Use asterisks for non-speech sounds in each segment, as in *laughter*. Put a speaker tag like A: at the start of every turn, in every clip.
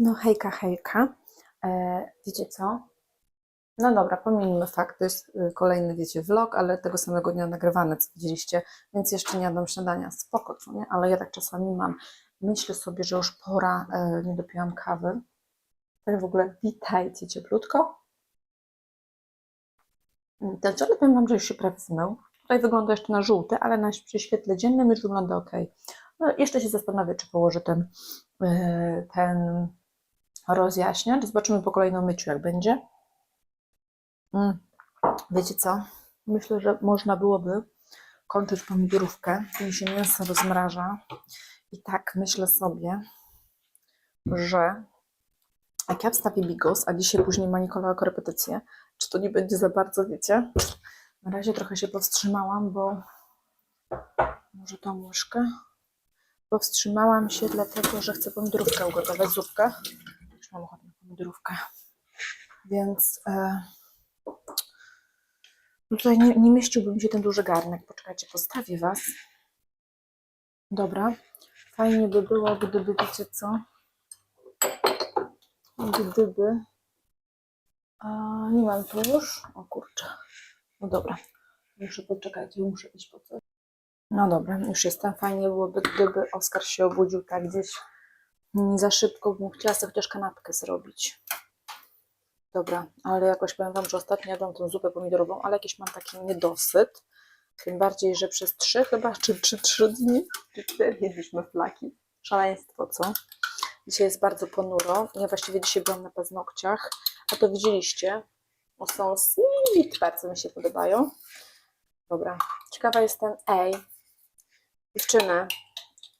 A: No hejka, hejka. E, wiecie co? No dobra, pomijmy fakt, to jest y, kolejny, wiecie, vlog, ale tego samego dnia nagrywany, co widzieliście, więc jeszcze nie jadam śniadania, spoko, co nie? Ale ja tak czasami mam. Myślę sobie, że już pora, e, nie dopiłam kawy. Tak w ogóle witajcie cieplutko. Mm, Ten czarny powiem Wam, że już się prawie zmył. Tutaj wygląda jeszcze na żółty, ale na przy świetle dziennym już wygląda ok. No, jeszcze się zastanowię, czy położę ten, yy, ten rozjaśniacz. Zobaczymy po kolejnym myciu, jak będzie. Mm. Wiecie co? Myślę, że można byłoby kończyć pomidorówkę, kiedy się mięso rozmraża. I tak myślę sobie, że jak ja wstawię bigos, a dzisiaj później ma Nikola korepetycję, czy to nie będzie za bardzo, wiecie? Na razie trochę się powstrzymałam, bo może tą łyżkę. Powstrzymałam się dlatego, że chcę pomidorówkę ugotować, zupkę. Mam ochotę na pomidorówkę. Więc e, no tutaj nie, nie mieściłby mi się ten duży garnek. Poczekajcie, postawię Was. Dobra. Fajnie by było, gdyby, wiecie co? Gdyby... A, nie mam tu już. O kurczę. No dobra. Muszę poczekać, muszę iść po coś. No dobra, już jestem. Fajnie byłoby, gdyby Oskar się obudził tak gdzieś za szybko, bym chciała sobie chociaż kanapkę zrobić. Dobra, ale jakoś powiem Wam, że ostatnio jadłam tą zupę pomidorową, ale jakiś mam taki niedosyt. Tym bardziej, że przez trzy chyba, czy, czy trzy dni, czy cztery jedliśmy flaki. Szaleństwo, co? Dzisiaj jest bardzo ponuro. Ja właściwie dzisiaj byłam na paznokciach, a to widzieliście. O, są sweet, bardzo mi się podobają. Dobra, ciekawa jestem, ej, dziewczyny,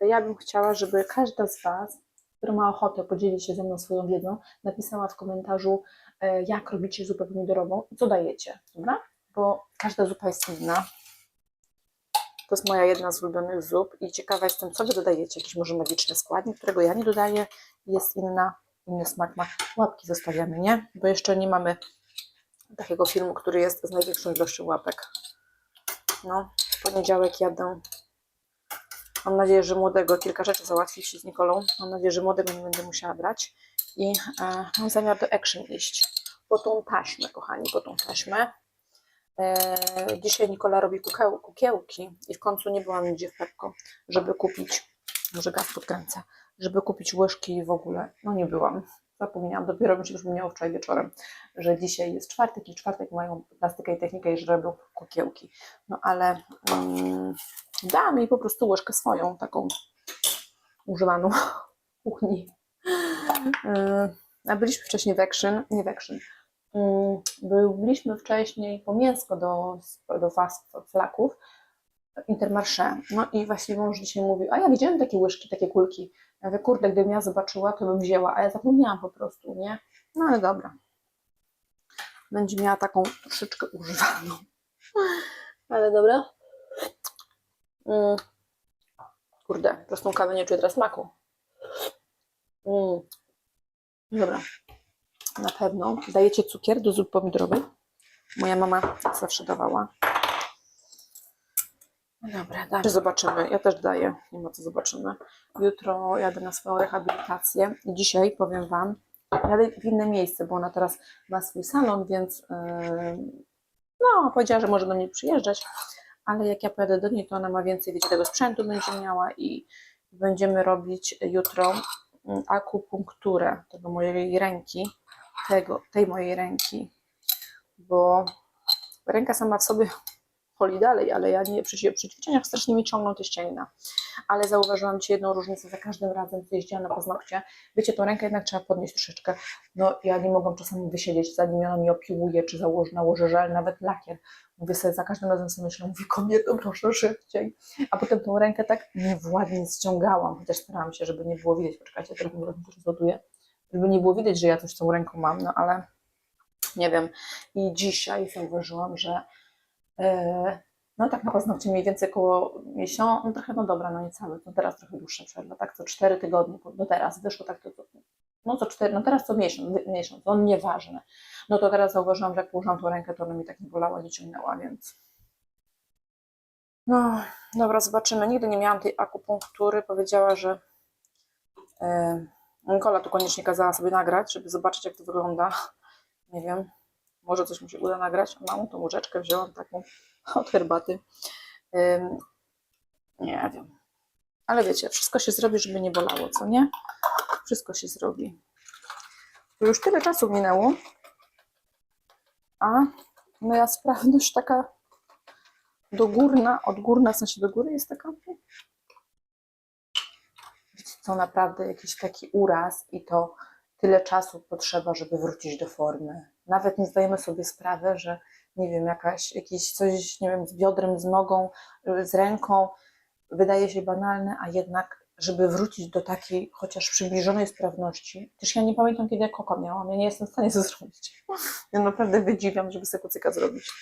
A: ja bym chciała, żeby każda z Was, która ma ochotę podzielić się ze mną swoją wiedzą, napisała w komentarzu, e, jak robicie zupę pomidorową i co dajecie, dobra? Bo każda zupa jest inna. To jest moja jedna z ulubionych zup i ciekawa jestem, co Wy dodajecie. Jakiś może magiczny składnik, którego ja nie dodaję, jest inna, inny smak ma. Łapki zostawiamy, nie? Bo jeszcze nie mamy takiego filmu, który jest z największą ilością łapek. No, w poniedziałek jadę. Mam nadzieję, że młodego kilka rzeczy załatwić z Nikolą. Mam nadzieję, że młodego nie będę musiała brać. I e, mam zamiar do Action iść. Po tą taśmę, kochani, po tą taśmę. E, dzisiaj Nikola robi kukieł, kukiełki i w końcu nie byłam nigdzie w Pepko, żeby kupić, może gaz podkręcę, żeby kupić łyżki i w ogóle. No nie byłam. Zapomniałam, dopiero mi się przypomniało wczoraj wieczorem, że dzisiaj jest czwartek i czwartek mają plastykę i technikę i robią kukiełki. No ale mm, dałam jej po prostu łyżkę swoją, taką używaną kuchni. Yy, a byliśmy wcześniej w Action, nie w Action. Yy, byliśmy wcześniej po mięsko do, do fast flaków Intermarché. No i właśnie mąż dzisiaj mówił, a ja widziałem takie łyżki, takie kulki. Ja mówię, kurde, gdybym ja zobaczyła, to bym wzięła, a ja zapomniałam po prostu, nie? No ale dobra. Będzie miała taką troszeczkę używaną. Ale dobra. Mm. Kurde, prostą kawę nie czuję teraz smaku. Mm. Dobra. Na pewno dajecie cukier do zup pomidorowej. Moja mama zawsze dawała. Dobra, dalej zobaczymy. Ja też daję, nie ma co zobaczymy. Jutro jadę na swoją rehabilitację dzisiaj powiem Wam, jadę w inne miejsce, bo ona teraz ma swój salon, więc yy, no, powiedziała, że może do mnie przyjeżdżać, ale jak ja pojadę do niej, to ona ma więcej, wiecie, tego sprzętu będzie miała i będziemy robić jutro mm, akupunkturę tego mojej ręki, tego, tej mojej ręki, bo ręka sama w sobie boli dalej, ale ja nie, przy, przy ćwiczeniach strasznie mi ciągną te ścięgna. Ale zauważyłam Ci jedną różnicę za każdym razem, gdy jeździłam na paznokcie. Wiecie, tą rękę jednak trzeba podnieść troszeczkę. No ja nie mogłam czasami wysiedzieć, zanim ona mi opiłuje, czy założy, nałoży żel, nawet lakier. Mówię sobie, za każdym razem sobie myślę, mówi kobieto, proszę szybciej. A potem tą rękę tak niewładnie ściągałam, chociaż starałam się, żeby nie było widać. Poczekajcie, trochę mi rozładuję. Żeby nie było widać, że ja coś tą ręką mam, no ale nie wiem. I dzisiaj zauważyłam, że No tak na paznokcie mniej więcej około miesiąca, no trochę, no dobra, no nie cały, no teraz trochę dłuższa przerwa, tak, co cztery tygodnie, no teraz wyszło tak, to, no co cztery, no teraz co miesiąc, miesiąc, no nieważne. No to teraz zauważyłam, że jak położyłam tą rękę, to ona mi tak nie bolała, nie ciągnęła, więc... No, dobra, zobaczymy. Nigdy nie miałam tej akupunktury, powiedziała, że yy, Nikola tu koniecznie kazała sobie nagrać, żeby zobaczyć, jak to wygląda. Nie wiem, może coś mi się uda nagrać. Mam tą łyżeczkę, wzięłam taką *laughs* od herbaty. Nie wiem. Ale wiecie, wszystko się zrobi, żeby nie bolało, co nie? Wszystko się zrobi. Już tyle czasu minęło, a moja sprawność taka dogórna, odgórna, w sensie do góry jest taka. To naprawdę jakiś taki uraz i to tyle czasu potrzeba, żeby wrócić do formy. Nawet nie zdajemy sobie sprawy, że nie wiem, jakaś, jakieś coś, nie wiem, z biodrem, z nogą, z ręką wydaje się banalne, a jednak, żeby wrócić do takiej chociaż przybliżonej sprawności, też ja nie pamiętam, kiedy ja koko miałam, ja nie jestem w stanie to *laughs* zrobić. Ja naprawdę wydziwiam, żeby sobie kucyka zrobić.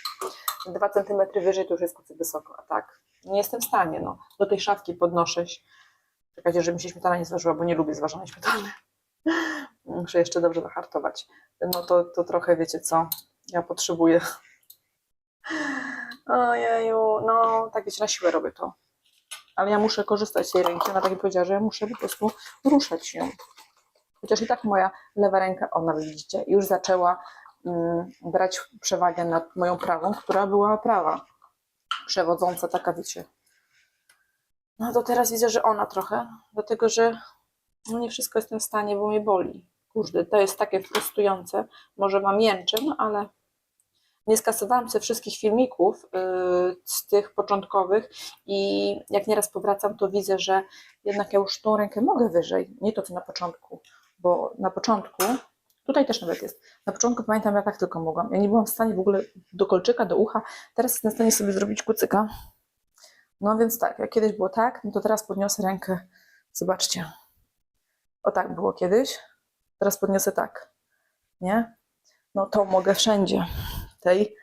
A: Dwa centymetry wyżej to już jest kucyk wysoko, a tak, nie jestem w stanie, no. Do tej szafki podnoszę się. Czekajcie, żeby mi się śmietana nie zważyła, bo nie lubię zważonej śmietany. Muszę jeszcze dobrze zahartować. No to, to trochę wiecie co, ja potrzebuję. *laughs* Ojeju, no tak wiecie, na siłę robię to. Ale ja muszę korzystać z tej ręki. Ona tak powiedziała, że ja muszę po prostu ruszać ją. Chociaż i tak moja lewa ręka, ona widzicie, już zaczęła mm, brać przewagę nad moją prawą, która była prawa. Przewodząca taka, wiecie. No to teraz widzę, że ona trochę, dlatego że no nie wszystko jestem w stanie, bo mnie boli. Kurde, to jest takie frustrujące. Może wam jęczę, no ale nie skasowałam sobie wszystkich filmików yy, z tych początkowych i jak nieraz powracam, to widzę, że jednak ja już tą rękę mogę wyżej, nie to co na początku, bo na początku, tutaj też nawet jest, na początku pamiętam, ja tak tylko mogłam, ja nie byłam w stanie w ogóle do kolczyka, do ucha, teraz jestem w stanie sobie zrobić kucyka. No więc tak, jak kiedyś było tak, no to teraz podniosę rękę, zobaczcie, o tak było kiedyś, teraz podniosę tak, nie? No to mogę wszędzie tej.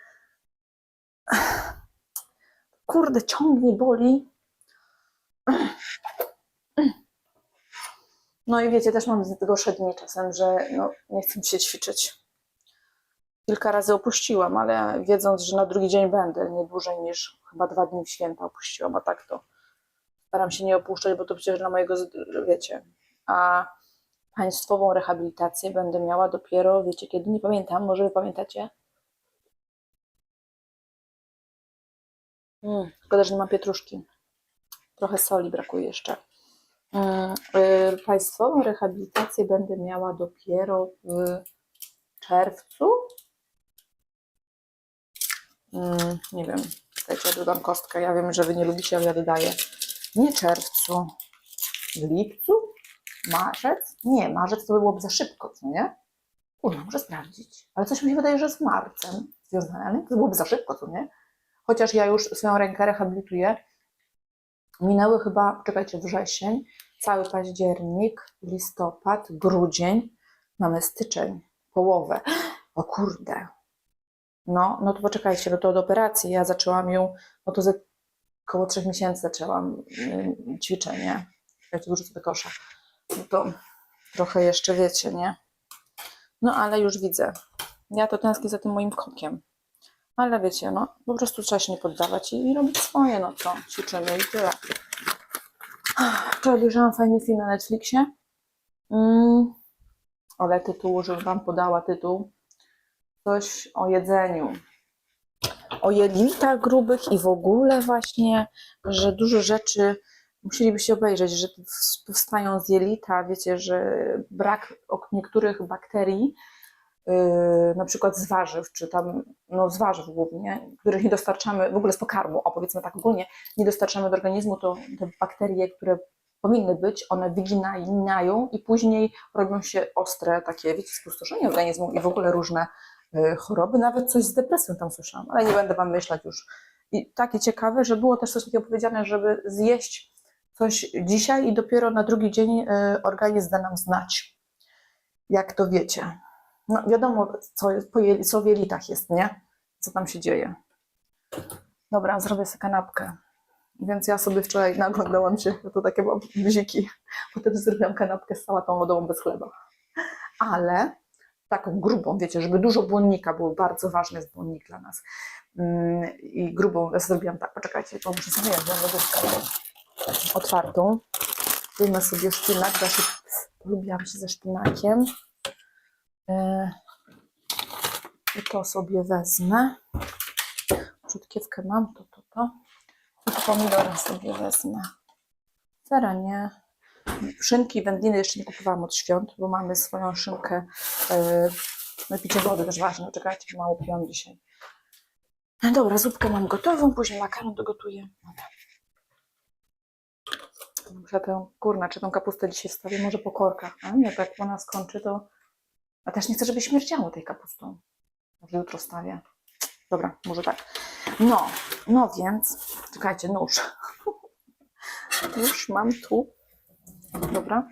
A: Kurde, ciągnie, boli. No i wiecie, też mam z tego dni czasem, że no, nie chcę się ćwiczyć. Kilka razy opuściłam, ale wiedząc, że na drugi dzień będę, nie dłużej niż chyba dwa dni w święta opuściłam, a tak to staram się nie opuszczać, bo to przecież dla mojego, wiecie, a państwową rehabilitację będę miała dopiero, wiecie kiedy, nie pamiętam, może wy pamiętacie? Mm, szkoda, że nie mam pietruszki. Trochę soli brakuje jeszcze. Mm, y, Państwową rehabilitację będę miała dopiero w czerwcu. Mm, Nie wiem, czekajcie, ja dodam kostkę. Ja wiem, że Wy nie lubicie, ale ja dodaję. Nie czerwcu, w lipcu? Marzec? Nie, marzec to by byłoby za szybko, co nie? Kurwa, muszę sprawdzić. Ale coś mi się wydaje, że z marcem związane. To byłoby za szybko, co nie? chociaż ja już swoją rękę rehabilituję. Minęły chyba, czekajcie, wrzesień, cały październik, listopad, grudzień, mamy styczeń, połowę. O kurde. No, no to poczekajcie, no to od operacji ja zaczęłam ją, no to ze około trzech miesięcy zaczęłam mm, ćwiczenie. Czekajcie, wyrzucę do kosza. No to trochę jeszcze wiecie, nie? No ale już widzę. Ja to tęsknię za tym moim kokiem. Ale wiecie, no po prostu trzeba się nie poddawać i, i robić swoje, no co, ćwiczymy i tyle. Wczoraj obejrzałam fajny film na Netflixie. Mm, ale tytuł, żebym wam podała tytuł. Coś o jedzeniu. O jelitach grubych i w ogóle właśnie, że dużo rzeczy musielibyście obejrzeć, że powstają z jelita, wiecie, że brak niektórych bakterii yy, na przykład z warzyw, czy tam, no z warzyw głównie, których nie dostarczamy, w ogóle z pokarmu, o powiedzmy tak ogólnie, nie dostarczamy do organizmu, to te bakterie, które powinny być, one wyginają i później robią się ostre takie, wiecie, spustoszenie organizmu i w ogóle różne yy, choroby, nawet coś z depresją tam słyszałam, ale nie będę wam myśleć już. I takie ciekawe, że było też coś takiego powiedziane, żeby zjeść coś dzisiaj i dopiero na drugi dzień yy, organizm da nam znać, jak to wiecie. No wiadomo, co, jest, co w jelitach jest, nie? Co tam się dzieje. Dobra, zrobię sobie kanapkę. Więc ja sobie wczoraj naglądałam się, bo to takie mam bziki. *laughs* Potem zrobiłam kanapkę z sałatą lodową bez chleba. Ale taką grubą, wiecie, żeby dużo błonnika było, bardzo ważny jest błonnik dla nas. Mm, I grubą ja zrobiłam tak, poczekajcie, bo muszę sobie wziąć lodówkę otwartą. Wyjmę sobie szpinak, da się lubiłam się ze szpinakiem. E, I to sobie wezmę. Rzutkiewkę mam, to, to, to. I pomidora sobie wezmę. Sera nie. Szynki wędliny jeszcze nie kupowałam od świąt, bo mamy swoją szynkę. No i picie wody też ważne. Czekajcie, bo mało piłam dzisiaj. No dobra, zupkę mam gotową, później makaron dogotuję. Dobra. Muszę tę, kurna, czy tą kapustę dzisiaj wstawię, może po korkach, a nie, jak ona skończy, to... A też nie chcę, żeby śmierdziało tej kapustą. Może jutro stawię. Dobra, może tak. No, no więc, czekajcie, nóż. Nóż *laughs* mam tu. Dobra.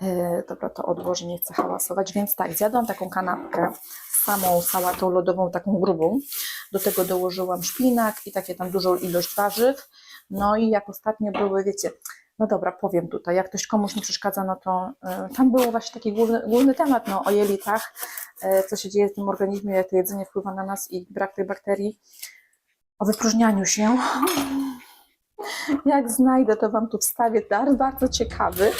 A: Yy, dobra, to odłożę, nie chcę hałasować, więc tak, zjadłam taką kanapkę z samą sałatą lodową, taką grubą. Do tego dołożyłam szpinak i takie tam dużą ilość warzyw. No i jak ostatnio były, wiecie, no dobra, powiem tutaj, jak ktoś komuś nie przeszkadza, no to y, tam był właśnie taki główny, główny temat, no o jelitach, y, co się dzieje w tym organizmie, jak to jedzenie wpływa na nas i brak tych bakterii, o wypróżnianiu się. Jak znajdę, to Wam tu wstawię, bardzo, bardzo ciekawy.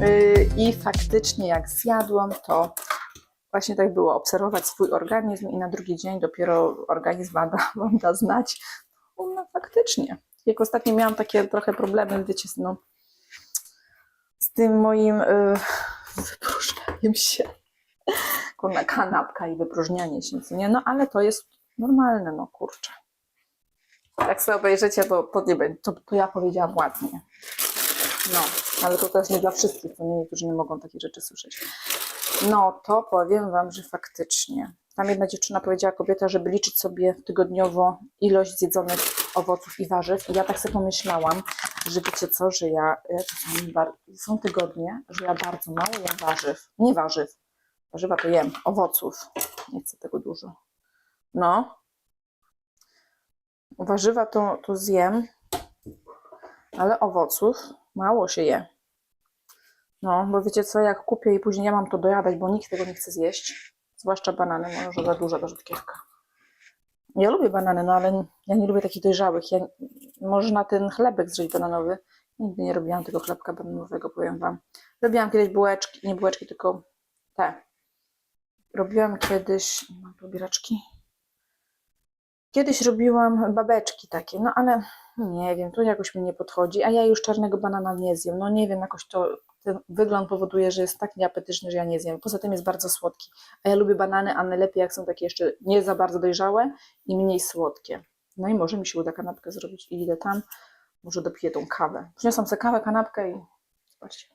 A: Yy, I faktycznie jak zjadłam, to właśnie tak było, obserwować swój organizm i na drugi dzień dopiero organizm wam da, *laughs* wam da znać. No faktycznie. Jak ostatnio miałam takie trochę problemy, wiecie, no, z tym moim yy, wypróżnianiem się. Kurna kanapka i wypróżnianie się, nie? No ale to jest normalne, no kurczę. Jak sobie obejrzycie, to, to nie to, to ja powiedziałam ładnie. No, ale to też nie dla wszystkich, to nie niektórzy nie mogą takich rzeczy słyszeć. No, to powiem Wam, że faktycznie. Tam jedna dziewczyna powiedziała, kobieta, żeby liczyć sobie tygodniowo ilość zjedzonych owoców i warzyw. I ja tak sobie pomyślałam, że wiecie co, że ja e, czasami są tygodnie, że ja bardzo mało jem warzyw. Nie warzyw. Warzywa to jem, owoców. Nie chcę tego dużo. No. Warzywa to, to zjem, ale owoców mało się je. No, bo wiecie co, jak kupię i później ja mam to dojadać, bo nikt tego nie chce zjeść, zwłaszcza banany, może za duża ta rzutkiewka. Ja lubię banany, no ale ja nie lubię takich dojrzałych. Ja, można ten chlebek zjeść bananowy. Nigdy nie robiłam tego chlebka bananowego, powiem wam. Robiłam kiedyś bułeczki, nie bułeczki, tylko te. Robiłam kiedyś, mam pobieraczki. Kiedyś robiłam babeczki takie, no ale nie wiem, to jakoś mi nie podchodzi, a ja już czarnego banana nie zjem. No nie wiem, jakoś to ten wygląd powoduje, że jest tak nieapetyczny, że ja nie zjem. Poza tym jest bardzo słodki. A ja lubię banany, a najlepiej jak są takie jeszcze nie za bardzo dojrzałe i mniej słodkie. No i może mi się uda kanapkę zrobić i idę tam, może dopiję tą kawę. Przyniosłam sobie kawę, kanapkę i zobaczcie.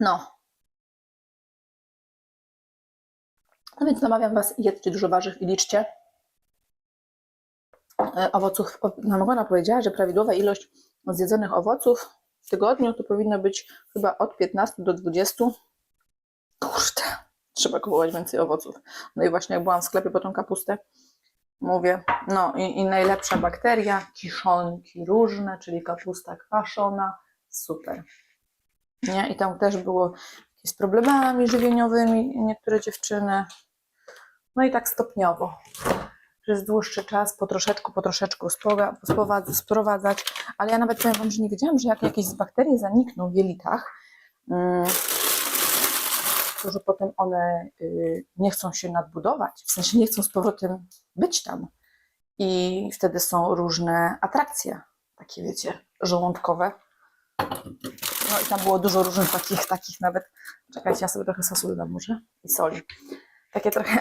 A: No. No więc namawiam Was, jedzcie dużo warzyw i liczcie owoców. O, Namagona powiedziała, że prawidłowa ilość zjedzonych owoców w tygodniu to powinno być chyba od 15 do 20. Kurde, trzeba kupować więcej owoców. No i właśnie jak byłam w sklepie po tą kapustę, mówię, no i, i najlepsza bakteria, kiszonki różne, czyli kapusta kwaszona, super. Nie? I tam też było z problemami żywieniowymi niektóre dziewczyny. No i tak stopniowo przez dłuższy czas, po troszeczku, po troszeczku sprowadzać, ale ja nawet powiem Wam, że nie wiedziałam, że jak jakieś bakterie zanikną w jelitach, mm, to że potem one y, nie chcą się nadbudować, w sensie nie chcą z powrotem być tam. I wtedy są różne atrakcje, takie wiecie, żołądkowe. No i tam było dużo różnych takich, takich nawet, czekajcie, ja sobie trochę sosu dodam może i soli. Takie trochę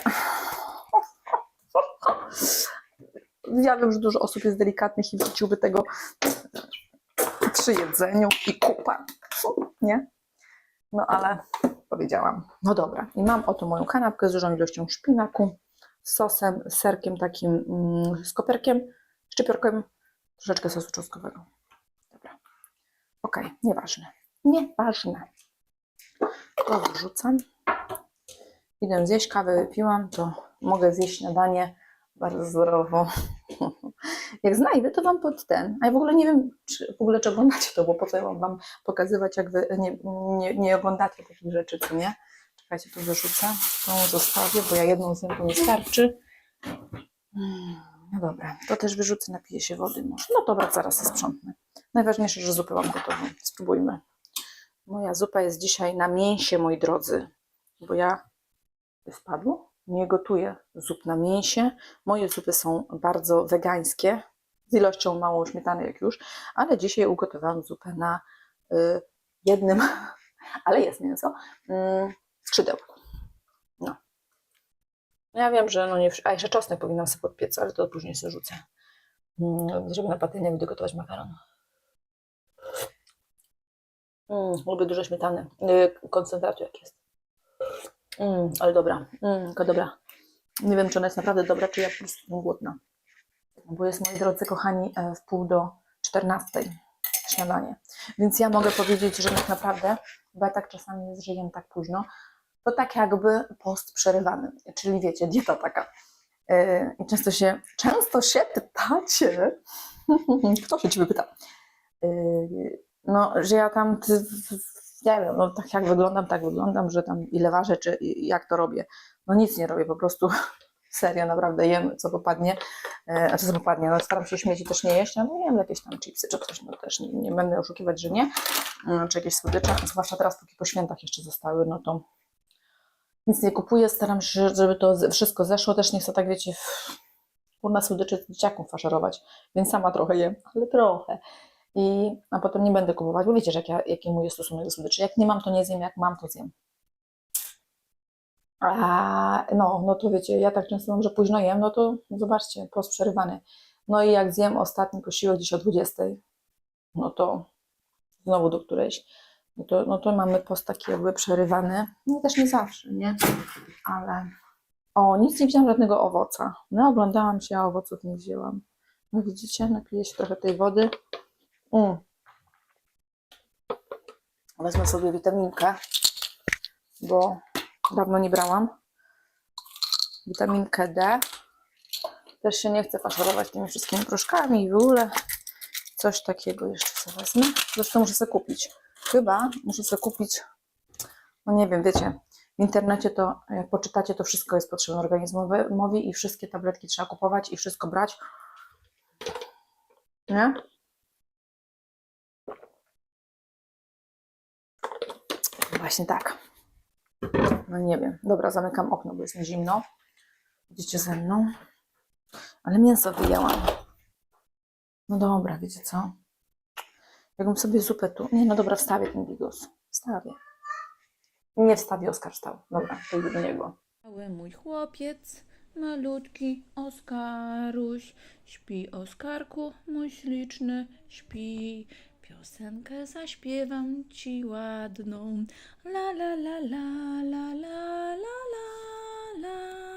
A: ja wiem, że dużo osób jest delikatnych i wrzuciłby tego przy jedzeniu i kupa, nie? No ale powiedziałam, no dobra. I mam oto moją kanapkę z dużą ilością szpinaku, sosem, serkiem takim, mm, z koperkiem, szczypiorkiem, troszeczkę sosu czosnkowego. Dobra. Okej, nieważne. Nieważne. To wrzucam. Idę zjeść kawę, wypiłam, to mogę zjeść śniadanie bardzo zdrowo. *laughs* Jak znajdę, to wam pod ten. A ja w ogóle nie wiem, czy w ogóle czy oglądacie to, bo po co ja mam wam pokazywać, jak wy nie, nie, nie oglądacie takich rzeczy, czy nie? Czekajcie, tu wyrzucę, tą zostawię, bo ja jedną zjem, to nie starczy. Mm. No dobra, to też wyrzucę, napiję się wody może. No dobra, zaraz je sprzątnę. Najważniejsze, że zupę mam gotową. Spróbujmy. Moja zupa jest dzisiaj na mięsie, moi drodzy. Bo ja wpadło? Nie gotuję zup na mięsie. Moje zupy są bardzo wegańskie, z ilością małą śmietany jak już, ale dzisiaj ugotowałam zupę na y, jednym, *laughs* ale jest mięso, y, skrzydełku. No. Ja wiem, że no nie, a jeszcze czosnek powinnam sobie podpiec, ale to później sobie rzucę. Mm, żeby na patelnię będę gotować makaron. Mm, lubię dużo śmietany. Yy, koncentratu jak jest. Mm, ale dobra. Mm, tylko dobra. Nie wiem, czy ona jest naprawdę dobra, czy ja po prostu jestem głodna. Bo jest, moi drodzy kochani, e, w pół do 14 śniadanie. Więc ja mogę powiedzieć, że tak naprawdę, bo ja tak czasami jest, że jem tak późno, to tak jakby post przerywany. Czyli wiecie, dieta taka. Yy, I często się, często się pytacie, *laughs* kto się ciebie pyta, Yy, no, że ja tam, nie wiem, no tak jak wyglądam, tak wyglądam, że tam ile ważę, czy jak to robię. No nic nie robię, po prostu *laughs* serio, naprawdę jem, co popadnie, e, znaczy co popadnie, no staram się śmieci też nie jeść, ale jem jakieś tam chipsy czy coś, no też nie, nie będę oszukiwać, że nie, Mm, czy jakieś słodycze, zwłaszcza teraz, póki po świętach jeszcze zostały, no to nic nie kupuję, staram się, żeby to wszystko zeszło, też nie chcę tak, wiecie, kurna słodyczy dzieciaków faszerować, więc sama trochę jem, ale trochę. I, a potem nie będę kupować, bo wiecie, że jak ja, jaki mój jest stosunek do słodyczy. Jak nie mam, to nie zjem, jak mam, to zjem. A, no, no to wiecie, ja tak często mam, że późno jem, no to zobaczcie, post przerywany. No i jak zjem ostatni posiłek gdzieś o 20, no to znowu do którejś, no to, no to mamy post taki jakby przerywany. No też nie zawsze, nie? Ale o, nic nie wzięłam żadnego owoca. No oglądałam się, a owoców nie wzięłam. No widzicie, napiję się trochę tej wody. Mm. Wezmę sobie witaminkę, bo dawno nie brałam. Witaminkę D. Też się nie chcę faszerować tymi wszystkimi proszkami i w ogóle coś takiego jeszcze sobie wezmę. Zresztą muszę sobie kupić. Chyba muszę sobie kupić, no nie wiem, wiecie, w internecie to, jak poczytacie, to wszystko jest potrzebne organizmowi i wszystkie tabletki trzeba kupować i wszystko brać. Nie? Właśnie tak. No nie wiem. Dobra, zamykam okno, bo jest mi zimno. Idziecie ze mną. Ale mięso wyjęłam. No dobra, wiecie co? Jakbym sobie zupę tu... Nie, no dobra, wstawię ten bigos. Wstawię. Nie wstawię, Oskar wstał. Dobra, to do niego.
B: Mały mój chłopiec, malutki Oskaruś, śpi Oskarku, mój śliczny, śpi. Piosenkę zaśpiewam ci ładną. La la la la la la la la la.